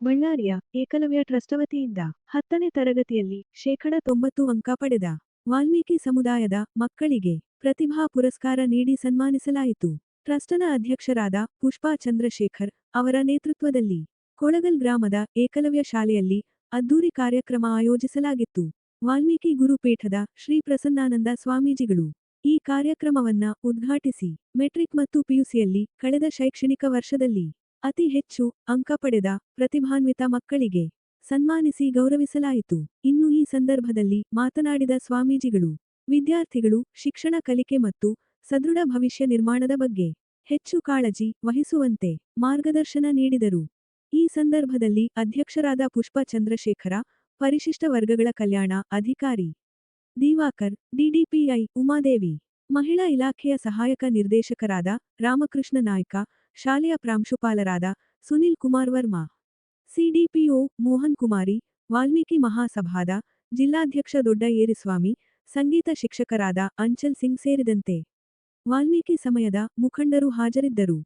ಬಳ್ಳಾರಿಯ ಏಕಲವ್ಯ ಟ್ರಸ್ಟ್ ವತಿಯಿಂದ ಹತ್ತನೇ ತರಗತಿಯಲ್ಲಿ ಶೇಕಡ ತೊಂಬತ್ತು ಅಂಕ ಪಡೆದ ವಾಲ್ಮೀಕಿ ಸಮುದಾಯದ ಮಕ್ಕಳಿಗೆ ಪ್ರತಿಭಾ ಪುರಸ್ಕಾರ ನೀಡಿ ಸನ್ಮಾನಿಸಲಾಯಿತು. ಟ್ರಸ್ಟನ ಅಧ್ಯಕ್ಷರಾದ ಪುಷ್ಪಾ ಚಂದ್ರಶೇಖರ್ ಅವರ ನೇತೃತ್ವದಲ್ಲಿ ಕೊಳಗಲ್ ಗ್ರಾಮದ ಏಕಲವ್ಯ ಶಾಲೆಯಲ್ಲಿ ಅದ್ದೂರಿ ಕಾರ್ಯಕ್ರಮ ಆಯೋಜಿಸಲಾಗಿತ್ತು. ವಾಲ್ಮೀಕಿ ಗುರುಪೀಠದ ಶ್ರೀ ಪ್ರಸನ್ನಾನಂದ ಸ್ವಾಮೀಜಿಗಳು ಈ ಕಾರ್ಯಕ್ರಮವನ್ನ ಉದ್ಘಾಟಿಸಿ ಮೆಟ್ರಿಕ್ ಮತ್ತು ಪಿಯುಸಿಯಲ್ಲಿ ಕಳೆದ ಶೈಕ್ಷಣಿಕ ವರ್ಷದಲ್ಲಿ ಅತಿ ಹೆಚ್ಚು ಅಂಕ ಪಡೆದ ಪ್ರತಿಭಾನ್ವಿತ ಮಕ್ಕಳಿಗೆ ಸನ್ಮಾನಿಸಿ ಗೌರವಿಸಲಾಯಿತು. ಇನ್ನು ಈ ಸಂದರ್ಭದಲ್ಲಿ ಮಾತನಾಡಿದ ಸ್ವಾಮೀಜಿಗಳು, ವಿದ್ಯಾರ್ಥಿಗಳು ಶಿಕ್ಷಣ ಕಲಿಕೆ ಮತ್ತು ಸದೃಢ ಭವಿಷ್ಯ ನಿರ್ಮಾಣದ ಬಗ್ಗೆ ಹೆಚ್ಚು ಕಾಳಜಿ ವಹಿಸುವಂತೆ ಮಾರ್ಗದರ್ಶನ ನೀಡಿದರು. ಈ ಸಂದರ್ಭದಲ್ಲಿ ಅಧ್ಯಕ್ಷರಾದ ಪುಷ್ಪ ಚಂದ್ರಶೇಖರ, ಪರಿಶಿಷ್ಟ ವರ್ಗಗಳ ಕಲ್ಯಾಣ ಅಧಿಕಾರಿ ದಿವಾಕರ್, ಡಿಡಿಪಿಐ ಉಮಾದೇವಿ ಮಹಿಳಾ ಇಲಾಖೆಯ ಸಹಾಯಕ ನಿರ್ದೇಶಕರಾದ ರಾಮಕೃಷ್ಣ ನಾಯ್ಕ, ಶಾಲೆಯ ಪ್ರಾಂಶುಪಾಲರಾದ ಸುನಿಲ್ ಕುಮಾರ್ ವರ್ಮಾ, ಸಿಡಿಪಿಒ ಮೋಹನ್ ಕುಮಾರಿ, ವಾಲ್ಮೀಕಿ ಮಹಾಸಭಾದ ಜಿಲ್ಲಾಧ್ಯಕ್ಷ ದೊಡ್ಡ ಏರಿಸ್ವಾಮಿ ಸಂಗೀತ ಶಿಕ್ಷಕರಾದ ಅಂಚಲ್ ಸಿಂಗ್ ಸೇರಿದಂತೆ ವಾಲ್ಮೀಕಿ ಸಮಯದ ಮುಖಂಡರು ಹಾಜರಿದ್ದರು.